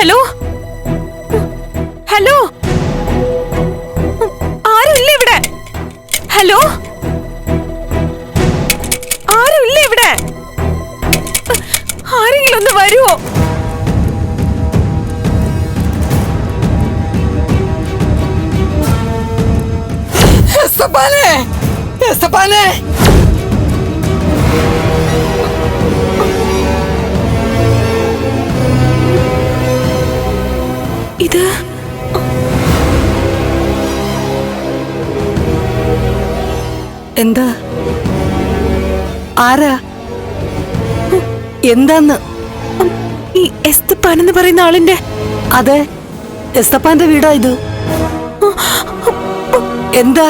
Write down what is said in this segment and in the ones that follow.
Hello? Hello? ആരുമില്ല ഇവിടെ? Hello? ആരുമില്ല ഇവിടെ? ആരെങ്കിലും ഒന്ന് വരുമോ എസ്തപ്പാനെ എസ്തപ്പാനെ. എന്താ? ആരാ? എന്താന്ന്? ഈ എസ്തപ്പാൻ എന്ന് പറയുന്ന ആളിന്റെ? അതെ എസ്തപ്പാന്റെ വീടാ ഇത്. എന്താ?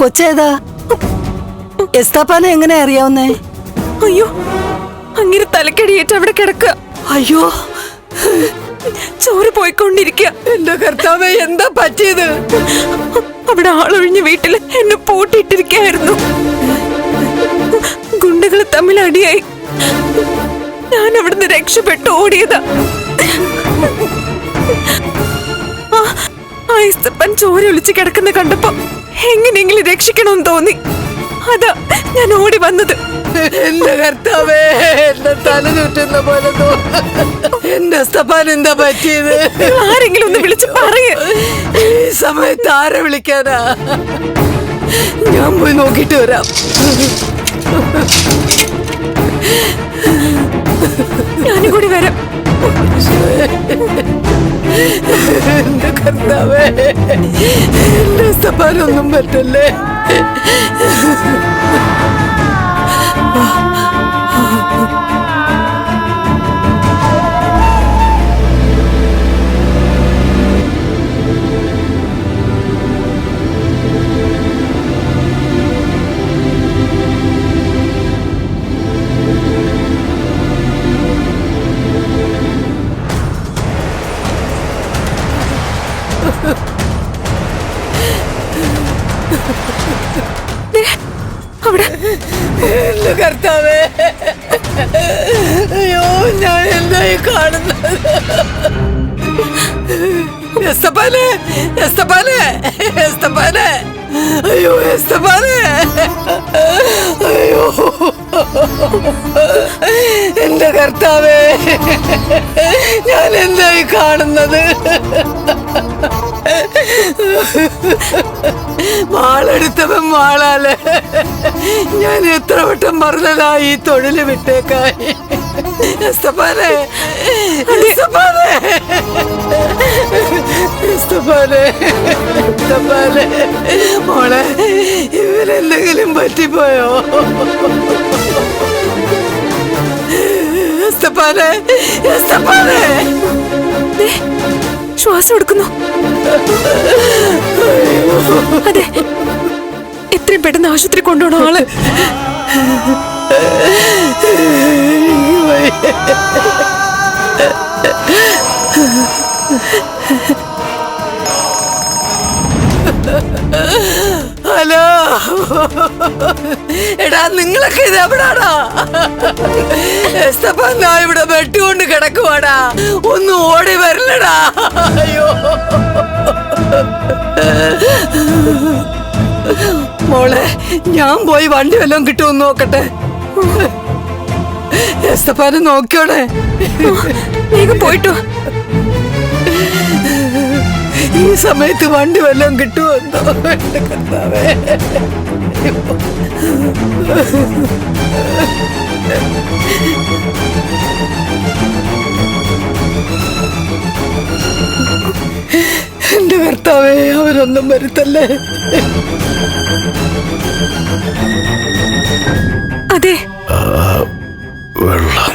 കൊച്ചേതാ? എസ്താപ്പാനെ എങ്ങനെ അറിയാവുന്നേ? അയ്യോ അങ്ങനെ തലക്കടിയേറ്റ് അവിടെ കിടക്കുക. അയ്യോ. ചോറ് പോയിക്കൊണ്ടിരിക്കുക എന്റെ കർത്താവ് എന്താ പറ്റിയത്? അവിടെ ആളൊഴിഞ്ഞ വീട്ടിൽ എന്നെ പൂട്ടിയിട്ടിരിക്കായിരുന്നു. ഗുണ്ടകൾ തമ്മിൽ അടിയായി. ഞാൻ അവിടുന്ന് രക്ഷപ്പെട്ടു ഓടിയതാ. ഇസ്തപ്പൻ ചോര ഒളിച്ച് കിടക്കുന്ന കണ്ടപ്പോ എങ്ങനെയെങ്കിലും രക്ഷിക്കണമെന്ന് തോന്നി. അതാ ഞാൻ ഓടി വന്നത്. എന്റെ കർത്താവേ എന്റെ തല ചുറ്റുന്ന പോലെ തോന്നുന്നു. എന്റെ എസ്തപ്പാൻ എന്താ പറ്റിയത്? ആരെങ്കിലും ഒന്ന് വിളിച്ച് പറയ. ഈ സമയത്ത് ആരെ വിളിക്കാനാ? ഞാൻ പോയി നോക്കിട്ട് വരാം. ഞാനും കൂടി വരാം. എന്റെ കർത്താവേ എന്റെ എസ്തപ്പാനൊന്നും പറ്റല്ലേ? അവിടെ. കർത്താവേ. അയ്യോ ഞാൻ എന്തായി കാണുന്നത്? എസ്തപ്പാനെ എസ്തപ്പാനെ എസ്തപ്പാനെ അയ്യോ എസ്തപ്പാനെ അയ്യോ. എന്റെ കർത്താവേ ഞാൻ എന്തായി കാണുന്നത്? മാളെടുത്തവൻ മാളാൽ ഞാൻ എത്ര വട്ടം മറന്നതായി തൊഴിൽ വിട്ടേക്കായി എസ്തപ്പാനെ മോളെ ഇവരെന്തെങ്കിലും പറ്റിപ്പോയോ? എസ്തപ്പാനെ എസ്തപ്പാനെ ശ്വാസം എടുക്കുന്നു. അതെ. എത്രയും പെട്ടെന്ന് ആശുപത്രി കൊണ്ടുപോകണം ആൾ. ഹലോ. നിങ്ങളൊക്കെ ഇത് എവിടാടാ? എസ്തപ്പാ ഇവിടെ വെട്ടുകൊണ്ട് കിടക്കുവാടാ. ഒന്ന് ഓടി വരില്ലടാ. അയ്യോ. മോളെ ഞാൻ പോയി വണ്ടി വല്ലതും കിട്ടുമെന്ന് നോക്കട്ടെ. എസ്തപ്പാനെ നോക്കിയോടെ പോയിട്ടോ ഈ സമയത്ത് വണ്ടി വല്ലതും കിട്ടുമോ എന്തോ കർത്താവേ. എന്റെ കർത്താവേ അവരൊന്നും വരുത്തല്ലേ? അതെ. വെള്ളം.